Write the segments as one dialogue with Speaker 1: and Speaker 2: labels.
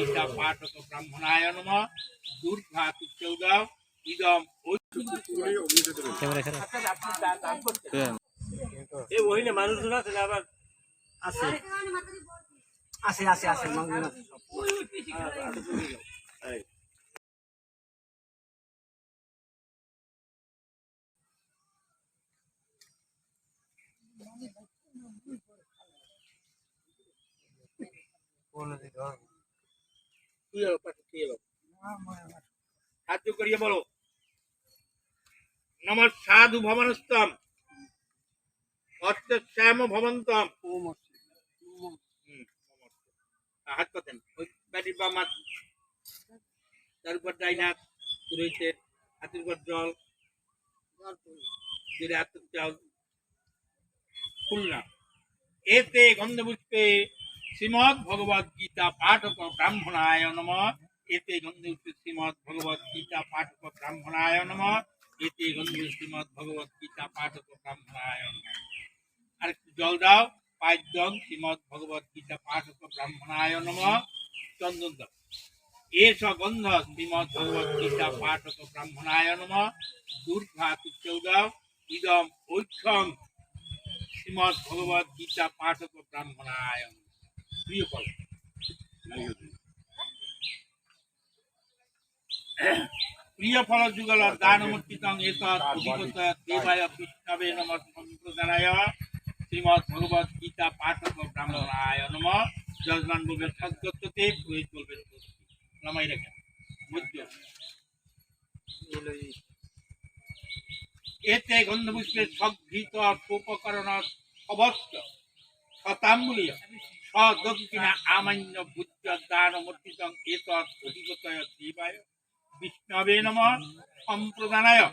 Speaker 1: গীতা পাঠক ব্রাহ্মণায় নম দুর্গা তুচ্চৌদাও ইদম
Speaker 2: এই ওইনে মানুষজন আছে না আবার?
Speaker 3: আছে। আছে আছে আছে মাংস আছে।
Speaker 1: তুই এলো, পাঠক, তুই এলো। সাহায্য করিয়ে বলো। নমঃ সাধু ভবনস্তম। অর্থ শ্যাম ভবন্তম। হাত পাতেন। তার উপর ডাইনাক হাতের উপর জল। ধীরে হাত চাল খুলনা। এতে গন্ধপুষ্পে শ্রীমদ ভগবদ গীতা পাঠক ব্রাহ্মণায় নম। এতে গন্ধপুষ্পে শ্রীমদ ভগবদ গীতা পাঠক ব্রাহ্মণায় নম। এতে গন্ধপুষ্পে শ্রীমদ ভগবদ গীতা পাঠক ব্রাহ্মণায় নম। আর একটু জল দাও। পাঁচজন শ্রীমদ পাঠক ব্রাহ্মণায় নম। চন্দন দাও। এস গন্ধ শ্রীমদ পাঠক ব্রাহ্মণায় নম দুর্গা তুচ্চৌদাও ইদম ঐক্ষং শ্রীমদ পাঠক ব্রাহ্মণায় নমঃ। প্রিয় ফল প্রিয় ফল যুগল দানমূর্তিতং এতৎ অধিগত দেবায় বিষ্ণবে নমঃ সম্প্রদানায় শ্রীমদ ভগবদ গীতা পাঠক ব্রাহ্মণায় নম। যজমান বলবেন সদ্গততে পুরোহিত বলবেন। নামাই রেখেন মধ্য। এতে গন্ধপুষ্পের সঘৃত উপকরণ অবস্থ শতাম্বুলীয় সদক্ষিণা বুদ্ধ দান মূর্তিতং এতৎ অধিগতয় দেবায় বিষ্ণবে নম সম্প্রদানায়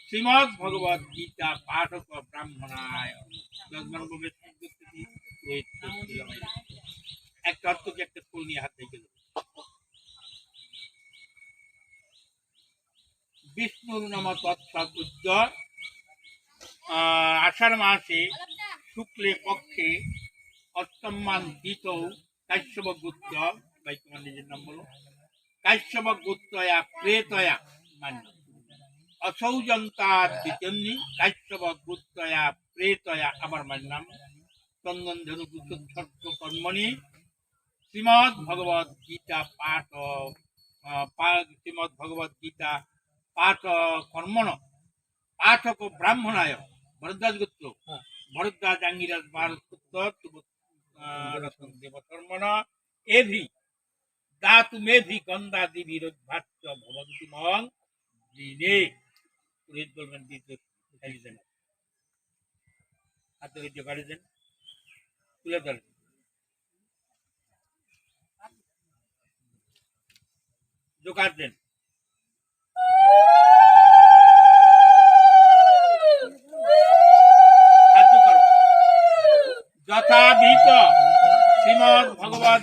Speaker 1: শ্রীমদ ভগবদ গীতা পাঠক ব্রাহ্মণায় একটা অর্থকে একটা ফুল নিয়ে হাত রেখে বিষ্ণুর নাম তৎসৎ আষাঢ় মাসে শুক্লে পক্ষে অষ্টমান দ্বিত কাশ্যপ গুপ্ত ভাই তোমার নিজের নাম বলো কাশ্যপ গুপ্তয়া প্রেতয়া মানে অসৌজন্তার দ্বিতীয়নি কাশ্যপ গুপ্তয়া প্রেতয়া আমার মায়ের নাম। চন্দন ধনু পুত্র কর্মণি। শ্রীমদ ভগবত গীতা পাঠ শ্রীমদ ভগবত গীতা পাঠ কর্মণ। পাঠক ব্রাহ্মণায় ভরদ্বাজ গুপ্ত ভরদ্বাজ আঙ্গিরাজ ভারত পুত্র রতন দেব কর্মণ এভি দাতু মেভি গন্ধা দেবী রোদ্ভাত্য ভবন্তি মং। দিনে। পুরোহিত বলবেন দিতে খালি দেন হাতে ঐতিহ্য গাড়ি দেন তুলে ধরেন। জোকার দেন সাহায্য করো যথাবিহিত শ্রীমদ ভগবদ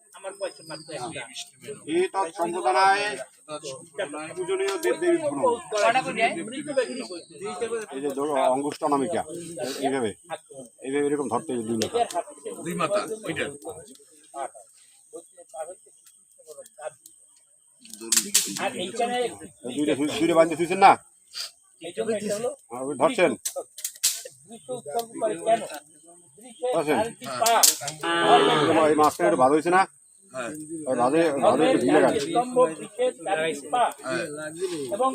Speaker 1: আমার পয়সা মাত্র একটা
Speaker 4: এতৎ সম্প্রদানায় পূজনীয় দেব দেবী এই যে অঙ্গুষ্ঠ অনামিকা এইভাবে। এইভাবে এরকম ধরতে দুই মাথা।
Speaker 5: দুই মাথা ওইটা।
Speaker 4: এই শুয়েছেন না? ওই ধরছেন? এই একটু ভালো হয়েছে না?
Speaker 5: হ্যাঁ। হ্যাঁ।
Speaker 1: এবং?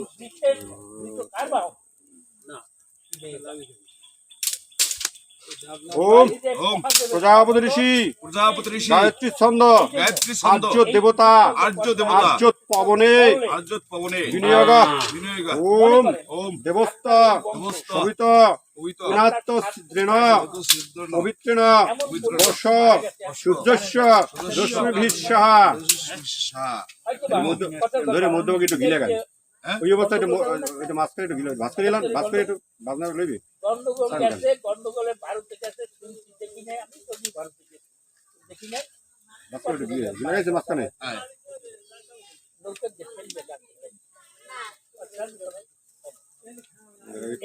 Speaker 4: ওম।
Speaker 5: ওম।
Speaker 4: প্রজাপতি ঋষি।
Speaker 5: প্রজাপতি ঋষি।
Speaker 4: গায়ত্রী ছন্দ।
Speaker 5: গায়ত্রী ছন্দ।
Speaker 4: আর্য দেবতা।
Speaker 5: আর্য দেবতা।
Speaker 4: আর্য পবনে।
Speaker 5: আর্য পবনে।
Speaker 4: বিনিয়োগ।
Speaker 5: বিনিয়োগ।
Speaker 4: ওম।
Speaker 5: ওম
Speaker 4: দেবস্ত
Speaker 5: নমস্ত
Speaker 4: পবিত্রেণ বর্ষ সূর্যস্য রশ্মিভিঃসহ। ধরে মধ্যভাগে একটু গিলে গেল।
Speaker 5: হ্যাঁ?
Speaker 4: ওই অবস্থায় একটু একটু মাঝখানে একটু গিলে ভাস করে এলাম ভাস করে একটু বাজনা লইবি। ভাস করে একটু গিলে গিলে। গেছে মাঝখানে
Speaker 5: হ্যাঁ
Speaker 1: লোককে দেখেন বেকার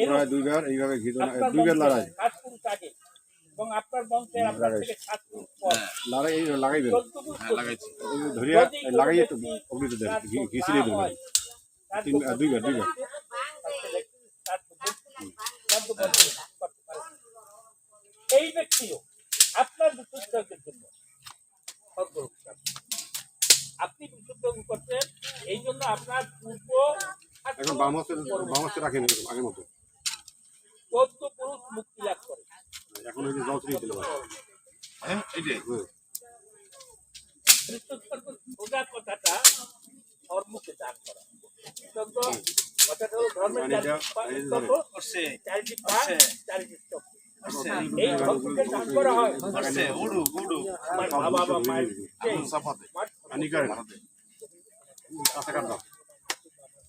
Speaker 4: পুরায় দুইবার এইভাবে ঘি দুইবার লড়াই
Speaker 1: এবং আপনার বংশের আপনার থেকে সাত পর।
Speaker 5: হ্যাঁ লাগাইছি।
Speaker 4: ধরিয়া লাগাই একটু অগ্নিতে দেন ঘি ঘি ছিলিয়ে দেবেন। তিন দুইবার দুইবার।
Speaker 1: এই ব্যক্তিও আপনার বিশুদ্ধের জন্য আপনি বিশুদ্ধ করছেন এই জন্য আপনার পূর্ব
Speaker 4: এখন বাম হস্তে রাখেন আগের মতো।
Speaker 1: চোদ্দ পুরুষ মুক্তি লাভ করে।
Speaker 4: এখন ওই যে জল
Speaker 5: হ্যাঁ এটাই
Speaker 1: সোজা কথাটা ধর্মকে দান করা। কথাটা হলো ধর্মের
Speaker 4: মানে
Speaker 1: চারিটি। পা- চারিটি। এই ধর্মকে দান করা হয়। আমার বাবা বা মায়ের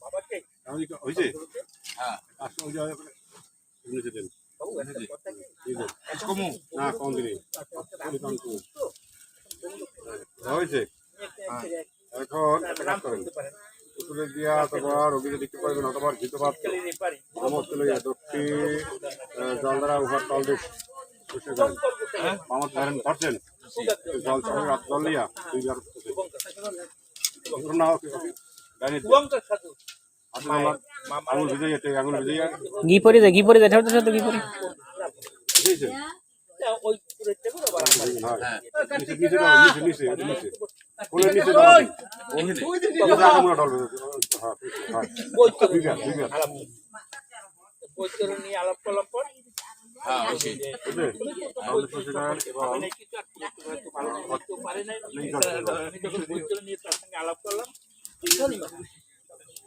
Speaker 1: বাবাকে
Speaker 4: হয়েছে
Speaker 5: হ্যাঁ।
Speaker 4: এই দেন।
Speaker 5: কমু
Speaker 4: না কম হয়েছে এখন উত্তরে দিয়া অথবা রোগীকে দেখতে পারবেন অথবা ঘিতে পাত
Speaker 1: চালিয়ে পারি।
Speaker 4: সমস্ত লইয়া দক্ষি জল দ্বারা উহার তল দিয়ে পরিষ্কার করেন মামত ধরেন ধরছেন? জল সবাই রাত জল লিয়া দুইবার না ডাইনে
Speaker 1: সাধু
Speaker 4: আঙুল ভিজে যেতে আঙুল ভিজে যায়
Speaker 6: ঘি পরে যায় ঘি পরে যায় ঠাকুর সাথে ঘি পরে।
Speaker 1: আমার
Speaker 4: হ্যাঁ ঢলবে হ্যাঁ হ্যাঁ
Speaker 1: আলাপ আলাপ কলাপ পর আলাপ করলাম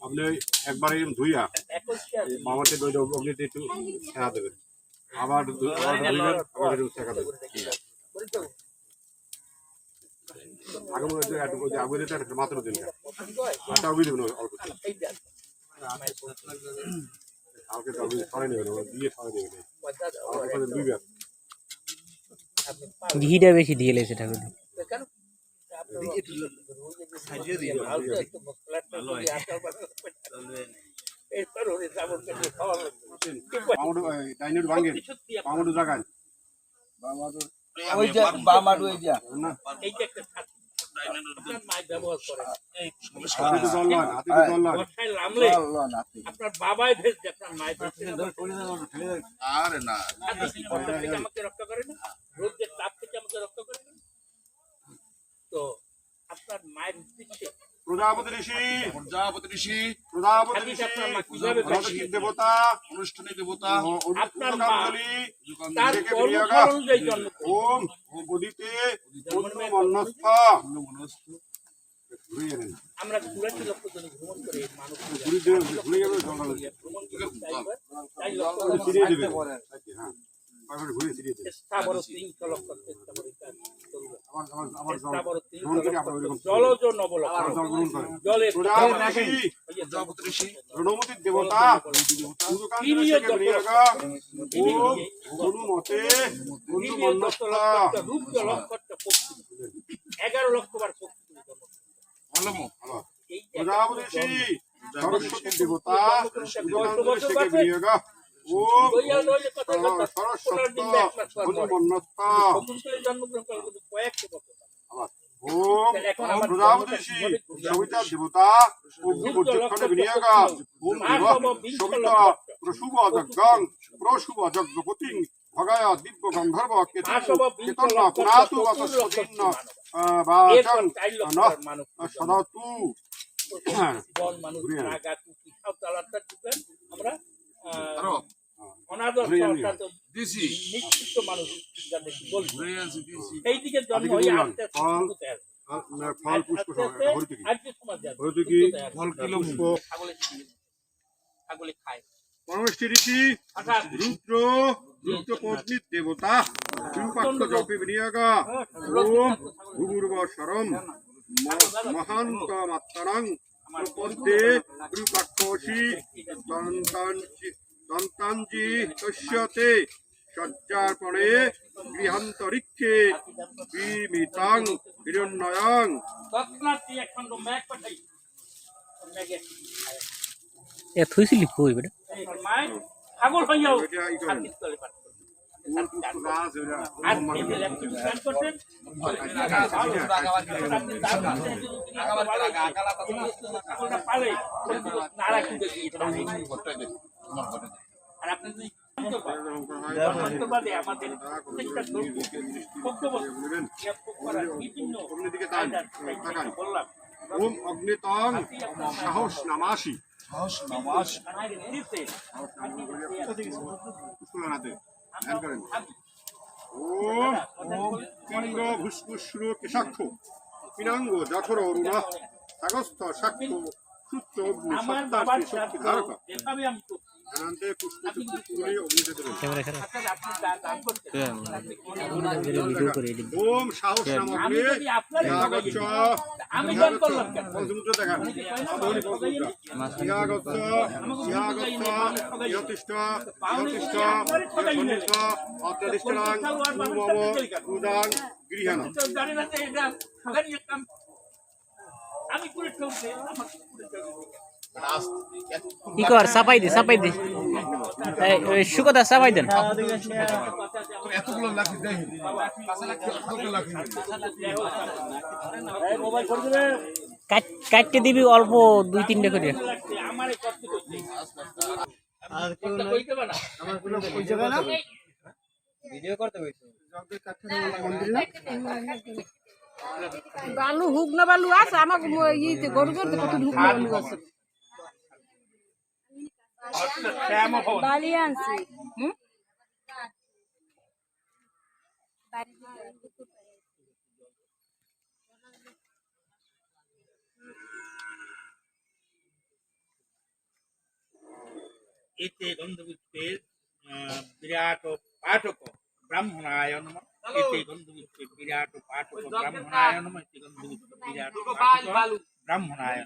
Speaker 4: আপনি একবার এরকম ধুইয়া মামাতে দই একটু ছেঁকা দেবেন। আবার একটু ছেঁকা দেবেন। একটু মাত্র
Speaker 6: ঘিটা বেশি দিয়ে লেছে ঠাকুর
Speaker 1: আপনার বাবাই ভেজ আপনার মায়ের
Speaker 5: আরে না
Speaker 1: আমাকে রক্ষা করে না রোদের তাপ থেকে আমাকে রক্ষা করে না তো আপনার মায়ের উদ্দেশ্যে
Speaker 4: প্রজাপতি ঋষি
Speaker 5: প্রজাপতি ঋষি
Speaker 4: প্রজাপতি ঋষি প্রজাপতির দেবতা
Speaker 5: অনুষ্ঠানে দেবতা
Speaker 1: আপনার জন্ম
Speaker 4: ওম মন্নস্থ ঘুরিয়ে নেন
Speaker 1: আমরা চুরাশি লক্ষ জন ভ্রমণ করে মানুষ
Speaker 4: ঘুরিয়ে যাবে
Speaker 1: ভ্রমণ করে। চাই লক্ষ
Speaker 4: ছিটিয়ে দেবেন হ্যাঁ তারপরে ঘুরিয়ে ছিটিয়ে দেবেন
Speaker 1: স্থাবর তিনশো লক্ষ স্থাবর
Speaker 4: আমার আমার আমার জল
Speaker 1: স্থাবর
Speaker 4: গ্রহণ
Speaker 1: তিনশো
Speaker 4: করে আপনার
Speaker 1: লক্ষ
Speaker 4: ওইরকম
Speaker 1: জলজ
Speaker 4: করেন।
Speaker 1: জলের
Speaker 4: রণমতির দেবতা।
Speaker 1: এগারো লক্ষ বার
Speaker 4: সরস্বতী দেবতা সরস্বত
Speaker 1: পর
Speaker 4: সবিতা দেবতা বিনিয়োগা সবিতা প্রশুভ যজ্ঞং প্রশুভ যজ্ঞপতি ভগায় দিব্য গন্ধর্ব কেতন কেতন পুনাতু বসস্বতীর্ণ
Speaker 1: এরপর
Speaker 4: বাচং
Speaker 1: চার লক্ষ
Speaker 4: নঃ
Speaker 1: মানুষ
Speaker 4: সদাতু
Speaker 1: মানুষ আমরা
Speaker 5: দিছি
Speaker 2: মানুষ দিকে জন্ম হয়ে আস্তে আস্তে
Speaker 4: ফল, পুষ্প।
Speaker 5: ফল কিলো
Speaker 4: পুষ্প
Speaker 2: ছাগলে খায়
Speaker 4: রুদ্র রুদ্র পত্নী দেবতা বিরূপাক্ষ জপে বিনিয়োগ ওম ভূগর্ভ সরম মহান্ত মাত্রাং দন্তাঞ্চি দন্তাঞ্জি তস্যতে। সজ্জার্পণে গৃহান্তরিক্ষে বিমিতাং হিরণ্যয়ং
Speaker 6: এ থুইছিলি কই বেটা?
Speaker 2: এই মায়ের ছাগল হইয়াও
Speaker 4: এটা
Speaker 2: আর আপনি যদি আমাদের প্রত্যেকটা বিভিন্ন বললাম
Speaker 4: ওম অগ্নিতং সাহস নামাসি
Speaker 5: সাহস নামাস
Speaker 2: আমাদের
Speaker 4: ধ্যান করেন ওম পিঙ্গ ভুষ্পুশ্রু কেশাক্ষ পিনাঙ্গ জঠর অরুণ সাগস্থ সাক্ষ সূত্র অগ্নি
Speaker 2: আমার
Speaker 4: শক্তি ধারক
Speaker 6: এডিট
Speaker 4: ওম সাহস
Speaker 2: দান করলাম
Speaker 4: পঞ্চমুদ্র দেখান। সাধনী পঞ্চমুদ্র ইয়াগচ্ছ ইয়াগচ্ছ ইয়তিষ্ঠ ইয়তিষ্ঠ ইয়তিষ্ঠ মম উদাং। গৃহাণম
Speaker 2: তো জানি না যে এটা সাধারণ একটা আমি করে চলছে। আমাকে করে চলছে।
Speaker 6: ই কর? চাপাই দে চাপাই দে। সুকদা চাপাই দেন। কাটতে দিবি অল্প দুই, তিনটে করে।
Speaker 7: বালু হুক না বালু আছে, আমাকে গরু করতে কত হুক না বালু আছে। বালি আনছি
Speaker 1: এতে আহ, বিরাট পাঠক ব্রাহ্মণায় নম এতে গন্ধপুষ্পে বিরাট পাঠক ব্রাহ্মণায় নম এতে গন্ধপুষ্পে বিরাট ব্রাহ্মণায়।